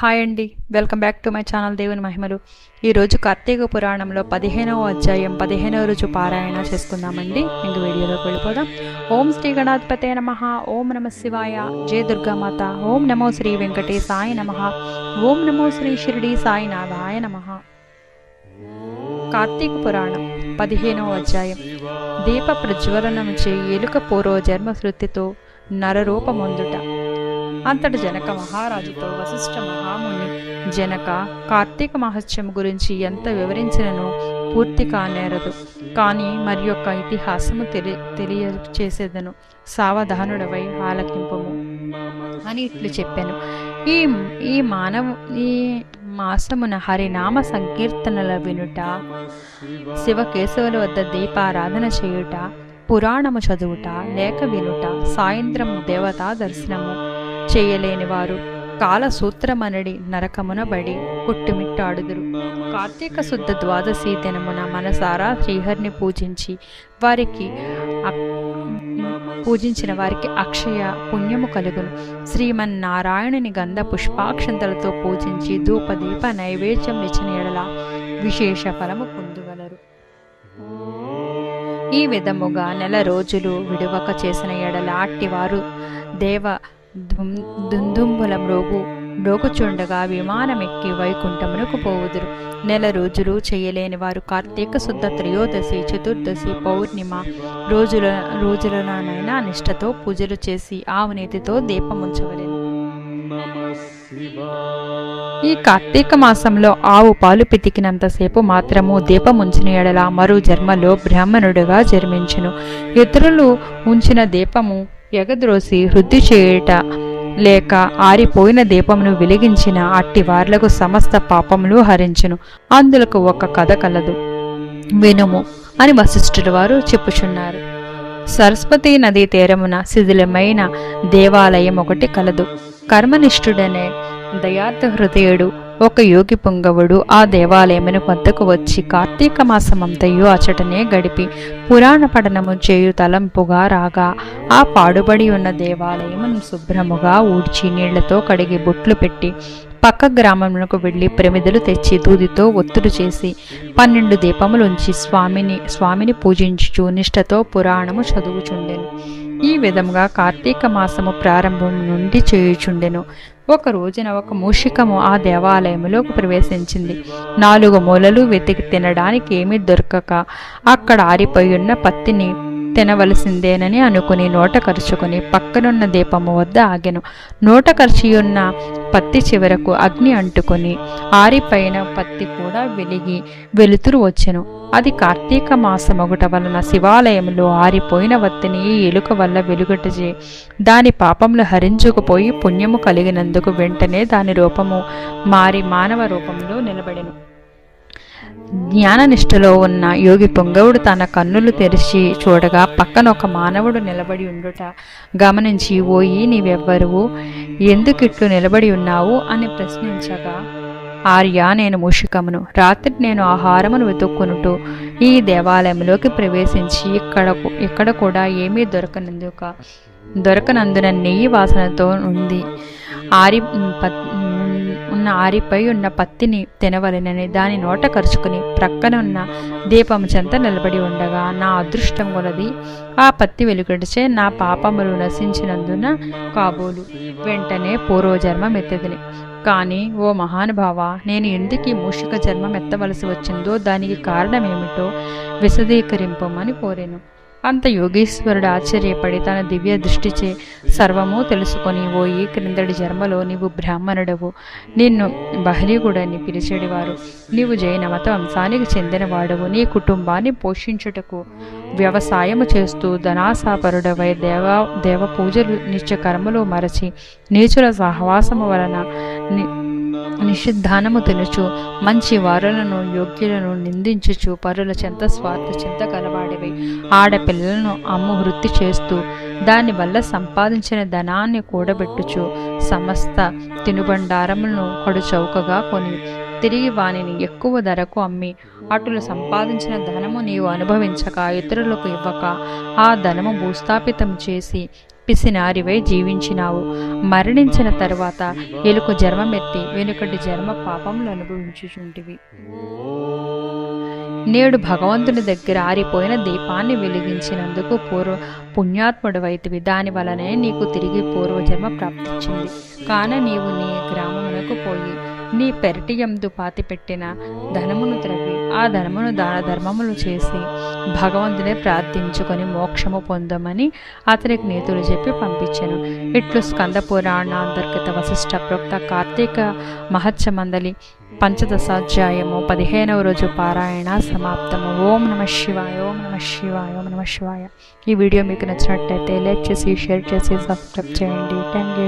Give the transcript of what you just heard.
Hi అండి welcome back to my channel దేవుని మహిమలు ఈరోజు కార్తీక పురాణంలో పదిహేనవ అధ్యాయం పదిహేనవ రోజు పారాయణ చేసుకుందామండి. ఇంక వీడియోలోకి వెళ్ళిపోదాం. ఓం శ్రీ గణాధిపతే నమ ఓం నమ శివాయ జయ దుర్గామాత ఓం నమో శ్రీ వెంకటేశాయ నమ ఓం నమో శ్రీ షిరిడి సాయినాథాయ నమ. కార్తీక పురాణం పదిహేనవ అధ్యాయం. దీప ప్రజ్వలనం చేయి ఎలుక పూర్వ జన్మ శృతితో నరరూపమొందుట. అంతట జనక మహారాజుతో వశిష్ఠ మహాముని జనక కార్తీక మహత్యం గురించి ఎంత వివరించినను పూర్తి కానేరదు కానీ మరి యొక్క ఇతిహాసము తెలి తెలియచేసేదను సావధానుడవై ఆలకింపము అని ఇట్లు చెప్పాను. ఈ ఈ మానవ ఈ మాసమున హరినామ సంకీర్తనల వినుట శివకేశవుల వద్ద దీపారాధన చేయుట పురాణము చదువుట లేక వినుట సాయంత్రం దేవతా దర్శనము చేయలేని వారు కాలసూత్రమనడి నరకమున బడి కొట్టుమిట్టాడుదురు. కార్తీక శుద్ధ ద్వాదశి దినమున మనసారా శ్రీహరిని పూజించి వారికి పూజించిన వారికి అక్షయ పుణ్యము కలుగును. శ్రీమన్నారాయణుని గంధ పుష్పాక్షంతలతో పూజించి ధూపదీప నైవేద్యం ఇచ్చిన ఎడల విశేష ఫలము పొందుగలరు. ఈ విధముగా నెల రోజులు విడువక చేసిన ఎడల అట్టివారు దేవ దుం- దుందుంబుల మ్రోగు మ్రోగుచుండగా విమానమెక్కి వైకుంఠమునకు పోవుదురు. నెల రోజులు చేయలేని వారు కార్తీక శుద్ధ త్రయోదశి చతుర్దశి పౌర్ణిమ రోజుల రోజులనైనా నిష్ఠతో పూజలు చేసి ఆవునేతితో దీపముంచవలెను. ఈ కార్తీక మాసంలో ఆవు పాలు పితికినంతసేపు మాత్రము దీపముంచిన ఎడల మరో జన్మలో బ్రాహ్మణుడుగా జన్మించును. ఇతరులు ఉంచిన దీపము ఎగద్రోసి వృద్ధి చేయుట లేక ఆరిపోయిన దీపమును వెలిగించిన అట్టి వార్లకు సమస్త పాపములు హరించును. అందులకు ఒక కథ కలదు. వినుము అని వశిష్ఠుడు వారు చెప్పుచున్నారు. సరస్వతీ నదీ తీరమున శిథిలమైన దేవాలయం ఒకటి కలదు. కర్మనిష్ఠుడనే దయార్థ హృదయుడు ఒక యోగి పుంగవుడు ఆ దేవాలయమును వద్దకు వచ్చి కార్తీక మాసమంతయు అచటనే గడిపి పురాణ పఠనము చేయు తలంపుగా రాగా ఆ పాడుబడి ఉన్న దేవాలయమును శుభ్రముగా ఊడ్చి నీళ్ళతో కడిగి బొట్లు పెట్టి పక్క గ్రామమునకు వెళ్ళి ప్రమిదలు తెచ్చి దూదితో ఒత్తుడు చేసి పన్నెండు దీపములుంచి స్వామిని స్వామిని పూజించుచు నిష్టతో పురాణము చదువుచుండెను. ఈ విధముగా కార్తీక మాసము ప్రారంభం నుండి చేయుచుండెను. ఒక రోజున ఒక మూషికము ఆ దేవాలయములోకి ప్రవేశించింది. నాలుగు మూలలు వెతికి తినడానికి ఏమీ దొరకక అక్కడ ఆరిపోయి ఉన్న పత్తిని తినవలసిందేనని అనుకుని నోట కరుచుకుని పక్కనున్న దీపము వద్ద ఆగెను. నోట కరిచియున్న పత్తి చివరకు అగ్ని అంటుకొని ఆరిపైన పత్తి కూడా వెలిగి వెలుతురు వచ్చెను. అది కార్తీక మాసమొగట వలన శివాలయంలో ఆరిపోయిన వత్తిని ఎలుక వల్ల వెలుగటజే దాని పాపములు హరించుకుపోయి పుణ్యము కలిగినందుకు వెంటనే దాని రూపము మారి మానవ రూపంలో నిలబడెను. జ్ఞాననిష్టలో ఉన్న యోగి పొంగవుడు తన కన్నులు తెరిచి చూడగా పక్కన ఒక మానవుడు నిలబడి ఉండుట గమనించి ఓయి నీవెవ్వరువు? ఎందుకిట్లు నిలబడి ఉన్నావు? అని ప్రశ్నించగా ఆర్య నేను మూషికమును. రాత్రి నేను ఆహారమును వెతుక్కునుటూ ఈ దేవాలయంలోకి ప్రవేశించి ఇక్కడ ఇక్కడ కూడా ఏమీ దొరకనందుక. దొరకనందున నెయ్యి వాసనతో ఉంది. ఆరి పత్- ఉన్న ఆరిపై ఉన్న పత్తిని తినవలెనని దాని నోట కరుచుకుని ప్రక్కన ఉన్న దీపము చెంత నిలబడి ఉండగా నా అదృష్టం కొలది. ఆ పత్తి వెలుగడిచే నా పాపములు నశించినందున కాబోలు. వెంటనే పూర్వజన్మ మెత్తదిని కానీ ఓ మహానుభావ నేను ఎందుకు ఈ మూషిక జన్మం ఎత్తవలసి వచ్చిందో దానికి కారణమేమిటో విశదీకరింపమని కోరాను. అంత యోగేశ్వరుడు ఆశ్చర్యపడి తన దివ్య దృష్టిచే సర్వము తెలుసుకొని ఓ ఈ క్రిందడి జన్మలో నీవు బ్రాహ్మణుడవు. నిన్ను బహ్లీగుడని పిలిచేడివారు. నీవు జైన మత వంశానికి చెందినవాడవు. నీ కుటుంబాన్ని పోషించుటకు వ్యవసాయము చేస్తూ ధనాసాపరుడవై దేవ దేవ పూజలు నిత్య కర్మలు మరచి నీచుల సహవాసము వలన నిషిద్ధానము తినుచు మంచి వారులను యోగ్యులను నిందించుచు పరుల చెంత స్వార్థ చింత కలవాడివి. ఆడపిల్లలను అమ్ము వృత్తి చేస్తూ దానివల్ల సంపాదించిన ధనాన్ని కూడబెట్టుచు సమస్త తినుబండారములను కొడు చౌకగా కొని తిరిగి వానిని ఎక్కువ ధరకు అమ్మి అటులు సంపాదించిన ధనము నీవు అనుభవించక ఇతరులకు ఇవ్వక ఆ ధనము భూస్థాపితం చేసి పిసినారివై జీవించినావు. మరణించిన తరువాత ఎలుక జన్మమెత్తి వెనుకటి జన్మ పాపములు అనుభవించుచుంటివి. నేడు భగవంతుని దగ్గర ఆరిపోయిన దీపాన్ని వెలిగించినందుకు పూర్వ పుణ్యాత్ముడవైతివి దాని వలనే నీకు తిరిగి పూర్వజన్మ ప్రాప్తించింది కాన నీవు నీ గ్రామమునకు పోయి నీ పెరటియందు పాతిపెట్టిన ధనమును త్రవ్వి ఆ ధనమును దాన ధర్మములు చేసి భగవంతునే ప్రార్థించుకొని మోక్షము పొందమని అతనికి నీతులు చెప్పి పంపించాను. ఇట్లు స్కంద పురాణ అంతర్గత వశిష్ట ప్రోక్త కార్తీక మహత్సమందలి పంచదశాధ్యాయము పదిహేనవ రోజు పారాయణ సమాప్తము. ఓం నమ శివాయ ఓం నమ శివాయ ఓం నమ శివాయ. ఈ వీడియో మీకు నచ్చినట్లయితే లైక్ చేసి షేర్ చేసి సబ్స్క్రైబ్ చేయండి. Thank you